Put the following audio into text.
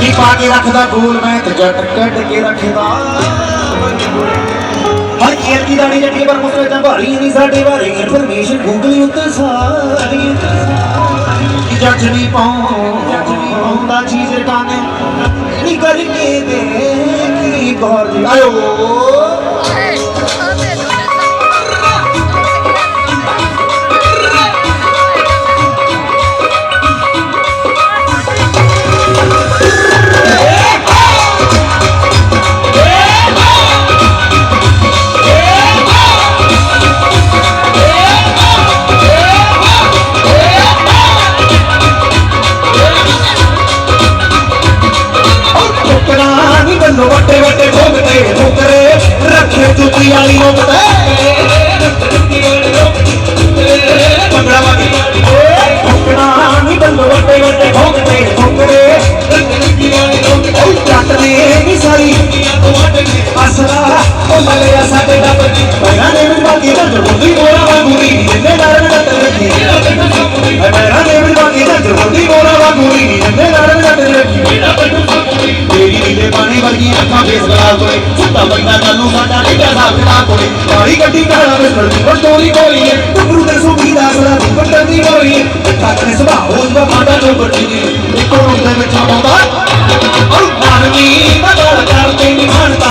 ਕੀ ਪਾ ਕੇ ਰੱਖਦਾ ਗੋਲ ਮੈਂ ਤੇ ਜੱਟ ਕੱਢ ਕੇ ਰੱਖਦਾ। ਹਰ ਖੇਲ ਦੀ ਦਾੜੀ ਜੱਟੀ ਪਰ ਮੁਸਲੇ ਤਾਂ ਭਾਰੀ ਨਹੀਂ, ਸਾਡੇ ਬਾਰੇ ਇਨਫੋਰਮੇਸ਼ਨ ਗੂਗਲ ਉੱਤੇ ਸਾਰੀ। ਕਿ ਜੱਜ ਨਹੀਂ ਪਾਉਂਦਾ ਚੀਜ਼ ਰਟਾਣੇ ਨਹੀਂ ਕਰਕੇ ਦੇ ਗੌਰ। ਆਇਓ। रंग वटे वटे भोगते ठोकरे रखे जुती वाली रोकते पंगड़ा वाली ठोकना नहीं रंग वटे वटे भोगते ठोकरे चाटने नहीं सारी असला ओ मले साडे डब ਅੱਖਾਂ ਫੇਸ ਬਣਾ ਕੋਲੇ ਸੁੱਤਾ ਬੰਦਾ ਕਾਨੂੰ ਸਾਡਾ ਨਿੱਕਾ ਸਾਹ ਖੜਾ ਕੋਲੇ ਕਾਲੀ ਗੱਡੀ ਕਾਲਾ ਵਿੱਚ ਲੜਦੀ ਪਰ ਤੋਰੀ ਕੋਲੀ ਦੇ ਸੁਭੀ ਦਾ ਸੜਾ ਦੀ ਪੱਟਣ ਦੀ ਕੱਟ ਨੇ ਸੁਭਾਅ ਉਸ ਦਾ ਮਾਡਾ ਤੋਂ ਇੱਕੋ ਰੂਪ ਦੇ ਵਿੱਚ ਆਉਂਦਾ